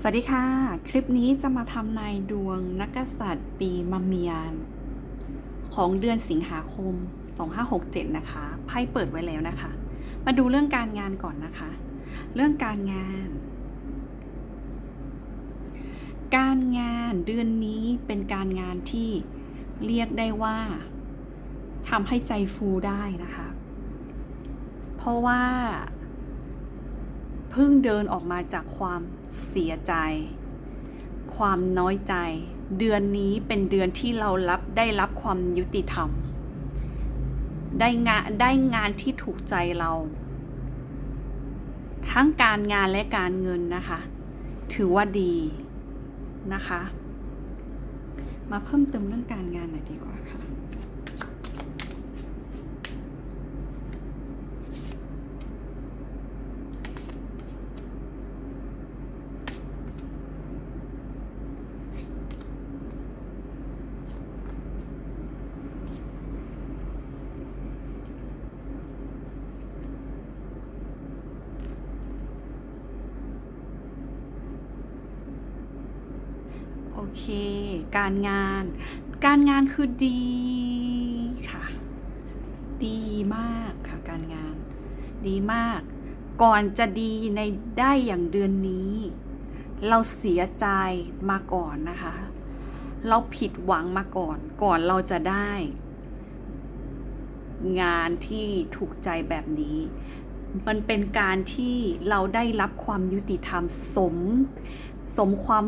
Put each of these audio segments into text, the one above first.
สวัสดีค่ะ คลิปนี้จะมาทำนายดวงนักกษัตริย์ปีมะเมียน ของเดือนสิงหาคม 2567 นะคะไพ่เปิดไว้แล้วนะคะ มาดูเรื่องการงานก่อนนะคะ เรื่องการงาน การงานเดือนนี้เป็นการงานที่เรียกได้ว่าทำให้ใจฟูได้นะคะ เพราะว่า เพิ่งเดินออกมาจากความเสียใจ ความน้อยใจ เดือนนี้เป็นเดือนที่เรารับได้รับความยุติธรรม ได้งานได้งานที่ถูกใจเรา ทั้งการงานและการเงินนะคะ ถือว่าดีนะคะ มาเพิ่มเติมเรื่องการงานหน่อยดีกว่าค่ะ โอ เค การงาน การงานคือดีค่ะ ดีมากค่ะการงาน ดีมาก ก่อนจะดีในได้อย่างเดือนนี้ เราเสียใจมาก่อนนะคะ เราผิดหวังมาก่อน ก่อนเราจะได้ งานที่ถูกใจแบบนี้มันเป็นการที่เราได้รับความยุติธรรมสม สมความ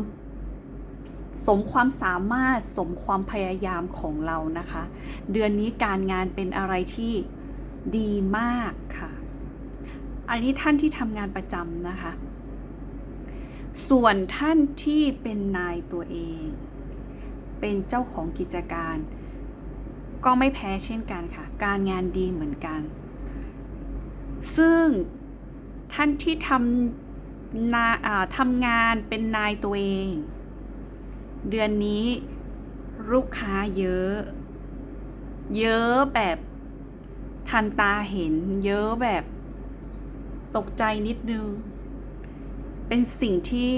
สมความสามารถสมความพยายามของเรานะคะ เดือนนี้การงานเป็นอะไรที่ดีมากค่ะ อันนี้ท่านที่ทำงานประจำนะคะ ส่วนท่านที่เป็นนายตัวเอง เป็นเจ้าของกิจการ ก็ไม่แพ้เช่นกันค่ะ การงานดีเหมือนกัน ซึ่งท่านที่ทำนาทำงานเป็นนายตัวเอง เดือนนี้ลูกค้าเยอะ เยอะแบบทันตาเห็น เยอะแบบตกใจนิดนึง เป็นสิ่งที่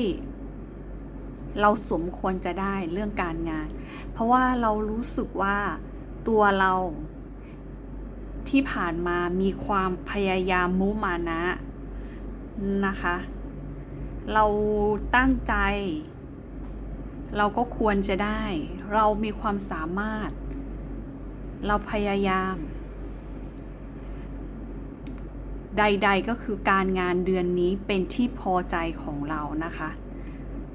เราสมควรจะได้เรื่องการงาน เพราะว่าเรารู้สึกว่าตัวเราที่ผ่านมามีความพยายามมุมานะนะคะ เราตั้งใจ เราก็ควรจะได้ เรามีความสามารถ เราพยายาม ใด ๆก็คือการงานเดือนนี้เป็นที่พอใจของเรานะคะ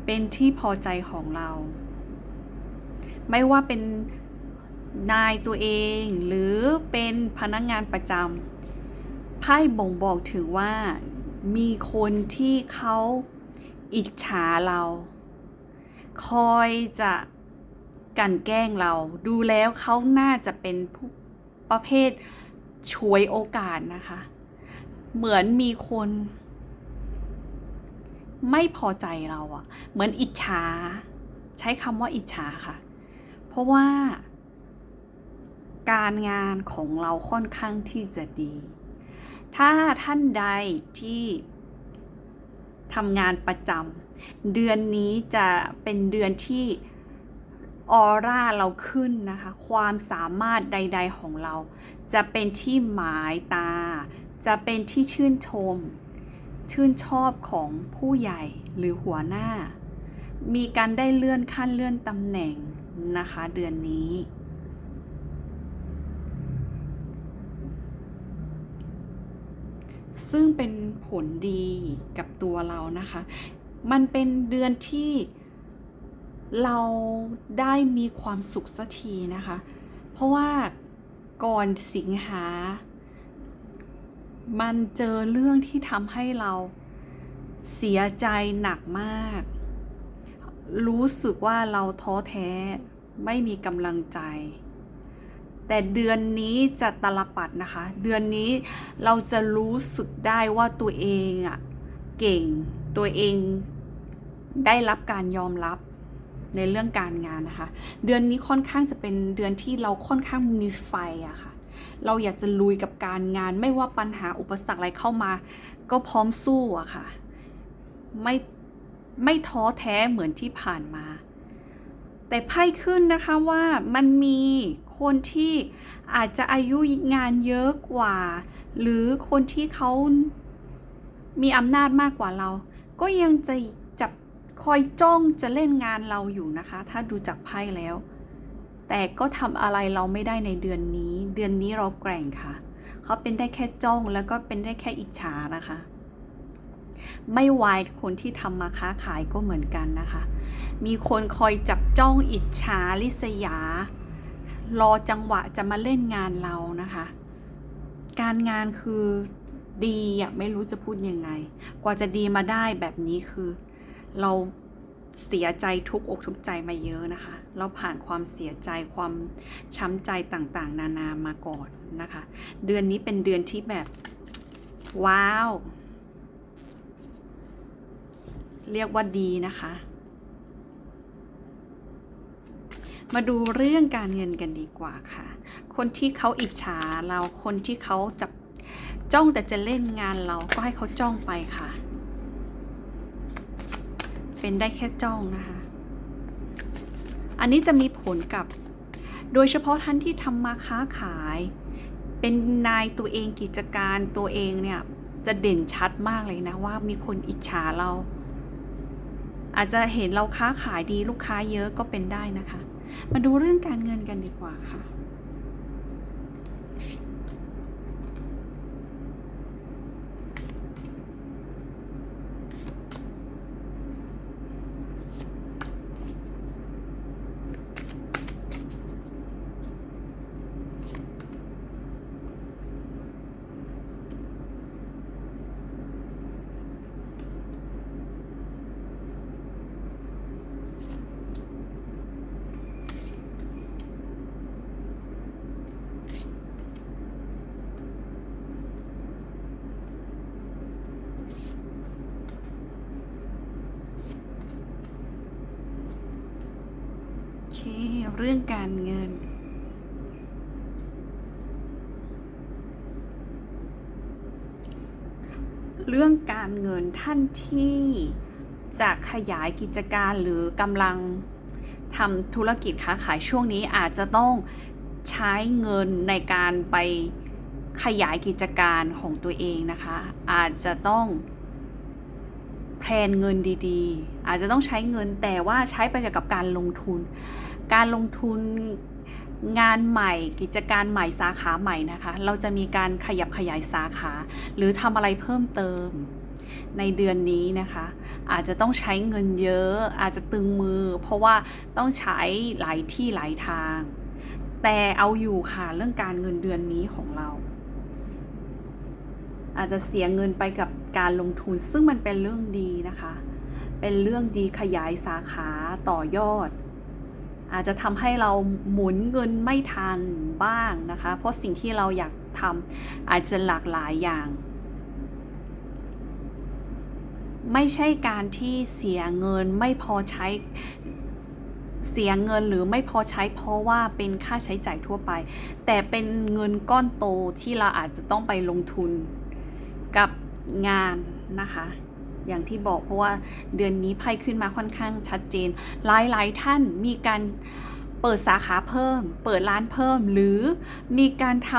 เป็นที่พอใจของเรา ไม่ว่าเป็นนายตัวเองหรือเป็นพนักงงานประจำไพ่บ่งบอกถึงว่ามีคนที่เขาอิจฉาเรา คอยจะกันแกล้งเรา ดูแล้วเขาน่าจะเป็นผู้ประเภทฉวยโอกาสนะคะ เหมือนมีคน ไม่พอใจเราอะเหมือนอิจฉา ใช้คำว่าอิจฉาค่ะ เพราะว่า การงานของเราค่อนข้างที่จะดี ถ้าท่านใดที่ ทำงานประจำเดือนนี้จะเป็นเดือนที่ออร่าเราขึ้นนะคะ ความสามารถใด ๆของเรา จะเป็นที่หมายตา จะเป็นที่ชื่นชม ชื่นชอบของผู้ใหญ่หรือหัวหน้า มีการได้เลื่อนขั้นเลื่อนตำแหน่งนะคะ เดือนนี้ ซึ่งเป็นผลดีกับตัวเรานะคะ มันเป็นเดือนที่เราได้มีความสุขสักทีนะคะ เพราะว่าก่อนสิงหา มันเจอเรื่องที่ทำให้เราเสียใจหนักมาก รู้สึกว่าเราท้อแท้ไม่มีกำลังใจ แต่เดือนนี้จะตลปัดนะคะ เดือนนี้เราจะรู้สึกได้ว่าตัวเองอะเก่งตัวเองได้รับการยอมรับในเรื่องการงานนะคะ เดือนนี้ค่อนข้างจะเป็นเดือนที่เราค่อนข้างมีไฟอะค่ะ เราอยากจะลุยกับการงาน ไม่ว่าปัญหาอุปสรรคอะไรเข้ามา ก็พร้อมสู้อะค่ะ ไม่ไม่ท้อแท้เหมือนที่ผ่านมา แต่ไพ่ขึ้นนะคะว่ามันมี คนที่อาจจะอายุงานเยอะกว่า หรือคนที่เขามีอำนาจมากกว่าเรา ก็ยังจะจับคอยจ้องจะเล่นงานเราอยู่นะคะ ถ้าดูจากไพ่แล้ว แต่ก็ทำอะไรเราไม่ได้ในเดือนนี้ เดือนนี้เราแกร่งค่ะ เขาเป็นได้แค่จ้องแล้วก็เป็นได้แค่อิจฉานะคะ ไม่วายคนที่ทำมาค้าขายก็เหมือนกันนะคะ มีคนคอยจับจ้องอิจฉาริษยา รอจังหวะจะมาเล่นงานเรานะคะ การงานคือดีอะไม่รู้จะพูดยังไง กว่าจะดีมาได้แบบนี้คือ เราเสียใจทุกอกทุกใจมาเยอะนะคะ เราผ่านความเสียใจความช้ำใจต่างๆ นานามาก่อนนะคะ เดือนนี้เป็นเดือนที่แบบ ว้าว เรียกว่าดีนะคะ มาดูเรื่องการเงินกันดีกว่าค่ะ คนที่เขาอิจฉาเราคนที่เขาจับจ้องแต่จะเล่นงานเราก็ให้เขาจ้องไปค่ะ เป็นได้แค่จ้องนะคะ อันนี้จะมีผลกับ โดยเฉพาะท่านที่ทำมาค้าขาย เป็นนายตัวเองกิจการตัวเองเนี่ยจะเด่นชัดมากเลยนะว่ามีคนอิจฉาเรา อาจจะเห็นเราค้าขายดีลูกค้าเยอะก็เป็นได้นะคะ มาดูเรื่องการเงินกันดีกว่าค่ะ เรื่องการเงิน เรื่องการเงินท่านที่จะขยายกิจการหรือกำลังทำธุรกิจค้าขายช่วงนี้อาจจะต้องใช้เงินในการไปขยายกิจการของตัวเองนะคะ อาจจะต้องแพลนเงินดีๆ อาจจะต้องใช้เงินแต่ว่าใช้ไปกับการลงทุน การลงทุนงานใหม่กิจการใหม่สาขาใหม่นะคะ เราจะมีการขยับขยายสาขา หรือทำอะไรเพิ่มเติมในเดือนนี้นะคะ อาจจะต้องใช้เงินเยอะ อาจจะตึงมือ เพราะว่าต้องใช้หลายที่หลายทาง แต่เอาอยู่ค่ะเรื่องการเงินเดือนนี้ของเรา อาจจะเสียเงินไปกับการลงทุนซึ่งมันเป็นเรื่องดีนะคะ เป็นเรื่องดีขยายสาขาต่อยอด อาจจะทำให้เราหมุนเงินไม่ทันบ้างนะคะ เพราะสิ่งที่เราอยากทำอาจจะหลากหลายอย่าง ไม่ใช่การที่เสียเงินไม่พอใช้เสียเงินหรือไม่พอใช้เพราะว่าเป็นค่าใช้จ่ายทั่วไป แต่เป็นเงินก้อนโตที่เราอาจจะต้องไปลงทุนกับงานนะคะ อย่างที่บอกเพราะว่าเดือนนี้ไพ่ขึ้นมาค่อนข้างชัดเจน หลายๆท่านมีการเปิดสาขาเพิ่ม เปิดร้านเพิ่ม หรือมีการท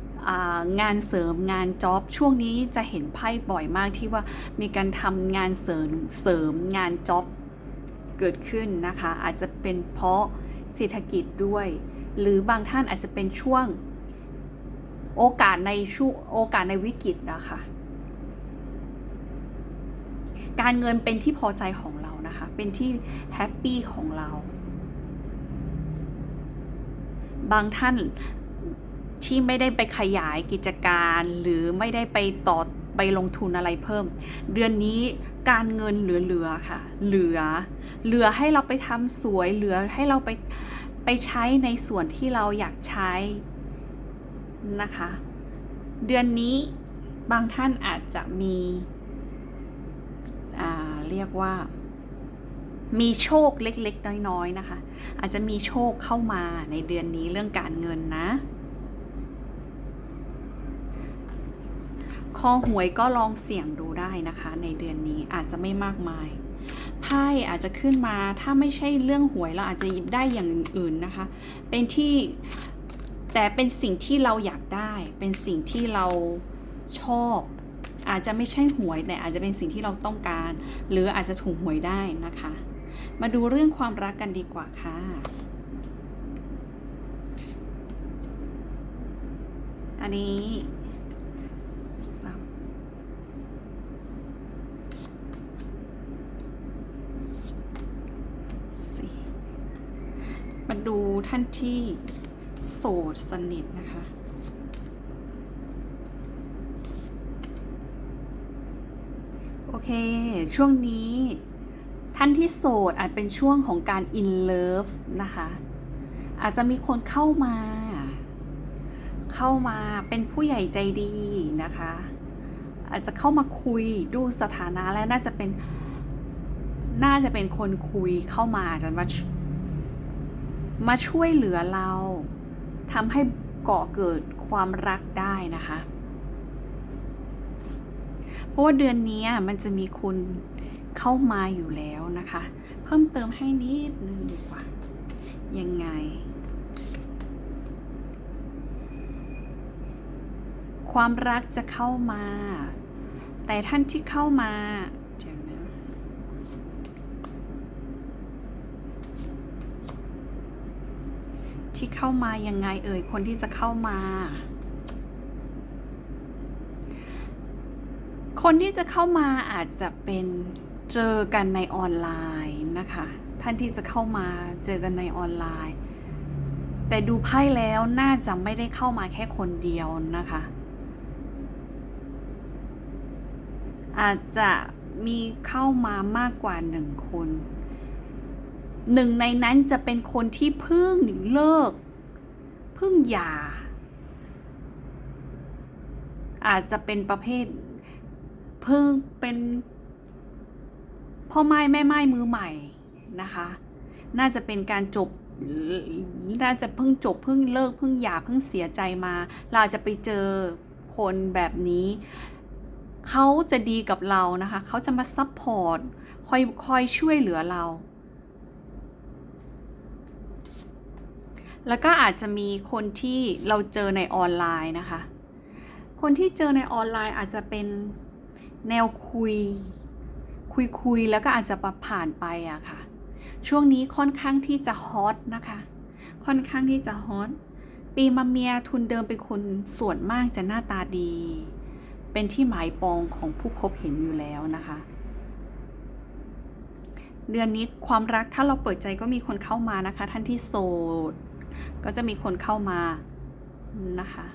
ำงานเสริมงานจ็อบช่วงนี้จะเห็นไพ่บ่อยมากที่ว่ามีการทำงานเสริมเสริมงานจ็อบเกิดขึ้นนะคะ อาจจะเป็นเพราะเศรษฐกิจด้วย หรือบางท่านอาจจะเป็นช่วงโอกาสในช่วงโอกาสในวิกฤตนะคะ การเงินเป็นที่พอใจของเรานะคะ เป็นที่แฮปปี้ของเรา บางท่านที่ไม่ได้ไปขยายกิจการหรือไม่ได้ไปต่อไปลงทุนอะไรเพิ่ม เดือนนี้การเงินเหลือๆค่ะ เหลือ เหลือให้เราไปทำสวยเหลือให้เราไปไปใช้ในส่วนที่เราอยากใช้นะคะ เดือนนี้บางท่านอาจจะมี เรียกว่า มีโชคเล็กๆ น้อยๆนะคะ อาจจะมีโชคเข้ามาในเดือนนี้เรื่องการเงินนะ คอหวยก็ลองเสี่ยงดูได้นะคะ ในเดือนนี้อาจจะไม่มากมายไพ่อาจจะขึ้นมาถ้าไม่ใช่เรื่องหวยเราอาจจะหยิบได้อย่างอื่นๆนะคะ เป็นที่แต่เป็นสิ่งที่เราอยากได้ เป็นสิ่งที่เราชอบ อาจจะไม่ใช่หวย แต่อาจจะเป็นสิ่งที่เราต้องการ หรืออาจจะถูกหวยได้นะคะ มาดูเรื่องความรักกันดีกว่าค่ะอันนี้สามสี่มาดูท่านที่โสดสนิทนะคะ โอเค ช่วงนี้ท่านที่โสดอาจเป็นช่วงของการ in love นะคะ อาจจะมีคนเข้ามา เข้ามาเป็นผู้ใหญ่ใจดีนะคะ อาจจะเข้ามาคุยดูสถานะและน่าจะเป็นน่าจะเป็นคนคุยเข้ามาอาจจะมามาช่วยเหลือเราทำให้ก่อเกิดความรักได้นะคะ ราะว่าเดือนนี้มันจะมีคุณเข้ามาอยู่แล้วนะคะ เพิ่มเติมให้นิดนึงดีกว่า ยังไง ความรักจะเข้ามา แต่ท่านที่เข้ามาเดี๋ยวนะที่เข้ามายังไงเอ่ยคนที่จะเข้ามา คนที่จะเข้ามาอาจจะเป็นเจอกันในออนไลน์นะคะ ท่านที่จะเข้ามาเจอกันในออนไลน์ แต่ดูไพ่แล้วน่าจะไม่ได้เข้ามาแค่คนเดียวนะคะ อาจจะมีเข้ามามากกว่าหนึ่งคนหนึ่งในนั้นจะเป็นคนที่เพิ่งเลิกเพิ่งหย่าอาจจะเป็นประเภท พิ่งเป็นพ่อไม้แม่ไม้มือใหม่นะคะ น่าจะเป็นการจบน่าจะเพิ่งจบเพิ่งเลิกเพิ่งหย่าเพิ่งเสียใจมา เราจจะไปเจอคนแบบนี้ เขาจะดีกับเรานะคะ เขาจะมาซัพพอร์ตคอยคอยช่วยเหลือเรา แล้วก็อาจจะมีคนที่เราเจอในออนไลน์นะคะ คนที่เจอในออนไลน์อาจจะเป็น แนวคุย คุยคุยแล้วก็อาจจะผ่านไปอะค่ะ ช่วงนี้ค่อนข้างที่จะฮอตนะคะ ค่อนข้างที่จะฮอตปีมะเมียทุนเดิมเป็นคนส่วนมากจะหน้าตาดี เป็นที่หมายปองของผู้พบเห็นอยู่แล้วนะคะ เดือนนี้ความรักถ้าเราเปิดใจก็มีคนเข้ามานะคะ ท่านที่โสดก็จะมีคนเข้ามานะคะ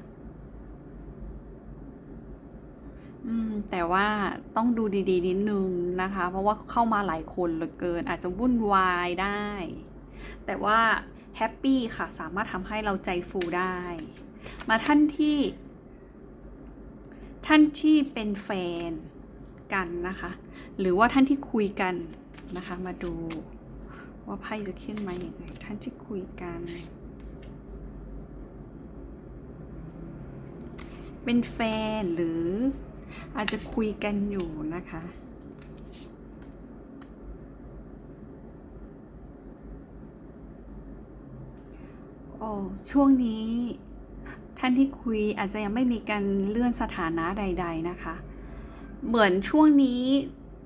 อืมแต่ว่าต้องดูดีๆนิดนึงนะคะ เพราะว่าเข้ามาหลายคนเหลือเกิน อาจจะวุ่นวายได้ แต่ว่าแฮปปี้ค่ะสามารถทำให้เราใจฟูได้ มาท่านที่ ท่านที่เป็นแฟนกันนะคะ หรือว่าท่านที่คุยกันนะคะ มาดูว่าไพ่จะขึ้นมาอย่างไรท่านที่คุยกัน เป็นแฟนหรือ อาจจะคุยกันอยู่นะคะ โอ้ช่วงนี้ท่านที่คุยอาจจะยังไม่มีการเลื่อนสถานะใด ๆนะคะ เหมือนช่วงนี้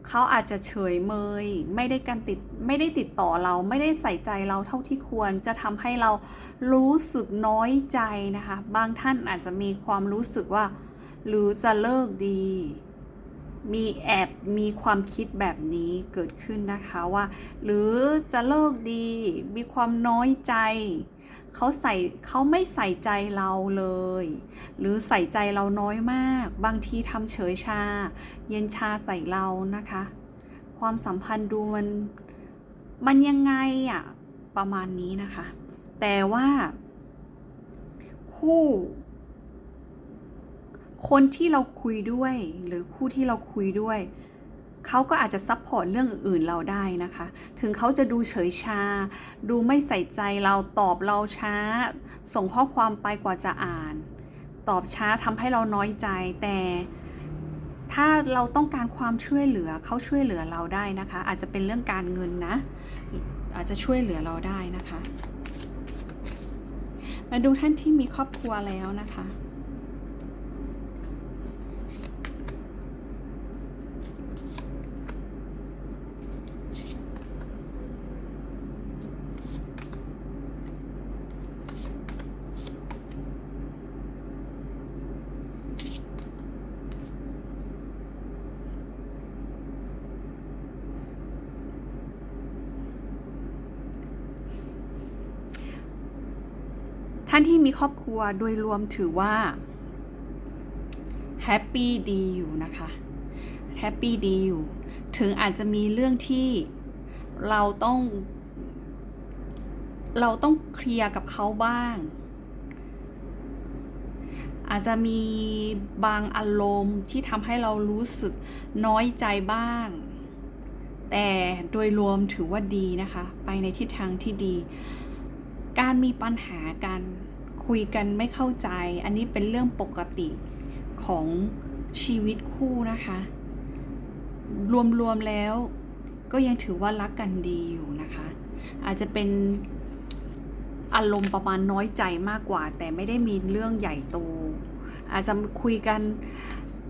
เขาอาจจะเฉยเมย ไม่ได้การติดไม่ได้ติดต่อเราไม่ได้ใส่ใจเราเท่าที่ควรจะทำให้เรารู้สึกน้อยใจนะคะ บางท่านอาจจะมีความรู้สึกว่า หรือจะเลิกดี มีแอบมีความคิดแบบนี้เกิดขึ้นนะคะว่า หรือจะเลิกดี มีความน้อยใจเขาใส่เขาไม่ใส่ใจเราเลย หรือใส่ใจเราน้อยมาก บางทีทำเฉยชา เย็นชาใส่เรานะคะ ความสัมพันธ์ดูมันมันยังไงอะประมาณนี้นะคะ แต่ว่า คู่ คนที่เราคุยด้วย หรือคู่ที่เราคุยด้วยเขาก็อาจจะซัพพอร์ตเรื่องอื่นๆเราได้นะคะ ถึงเขาจะดูเฉยชา ดูไม่ใส่ใจเราตอบเราช้า ส่งข้อความไปกว่าจะอ่าน ตอบช้าทำให้เราน้อยใจ แต่ถ้าเราต้องการความช่วยเหลือเขาช่วยเหลือเราได้นะคะ อาจจะเป็นเรื่องการเงินนะ อาจจะช่วยเหลือเราได้นะคะ มาดูท่านที่มีครอบครัวแล้วนะคะานที่มีครอบครัวโดยรวมถือว่าแฮปปี้ดีอยู่นะคะแฮปปี้ดีอยู่ ถึงอาจจะมีเรื่องที่เราต้อง เราต้องเคลียร์กับเขาบ้าง อาจจะมีบางอารมณ์ที่ทำให้เรารู้สึกน้อยใจบ้าง แต่โดยรวมถือว่าดีนะคะ ไปในทิศทางที่ดี การมีปัญหากัน คุยกันไม่เข้าใจ อันนี้เป็นเรื่องปกติของชีวิตคู่นะคะ รวมๆแล้วก็ยังถือว่ารักกันดีอยู่นะคะ อาจจะเป็นอารมณ์ประมาณน้อยใจมากกว่า แต่ไม่ได้มีเรื่องใหญ่โต อาจจะคุยกัน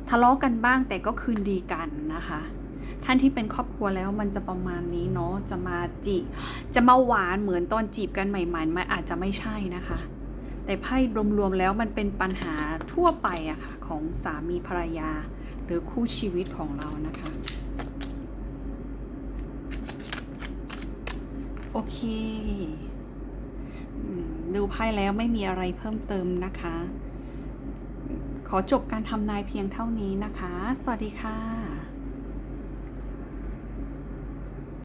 ทะเลาะกันบ้างแต่ก็คืนดีกันนะคะ ท่านที่เป็นครอบครัวแล้วมันจะประมาณนี้เนาะจะมาจีจะมาหวานเหมือนตอนจีบกันใหม่ๆมันอาจจะไม่ใช่นะคะ แต่ไพ่รวมๆแล้วมันเป็นปัญหาทั่วไปอะค่ะของสามีภรรยา หรือคู่ชีวิตของเรานะคะ โอเคดูไพ่แล้วไม่มีอะไรเพิ่มเติมนะคะ ขอจบการทำนายเพียงเท่านี้นะคะ สวัสดีค่ะ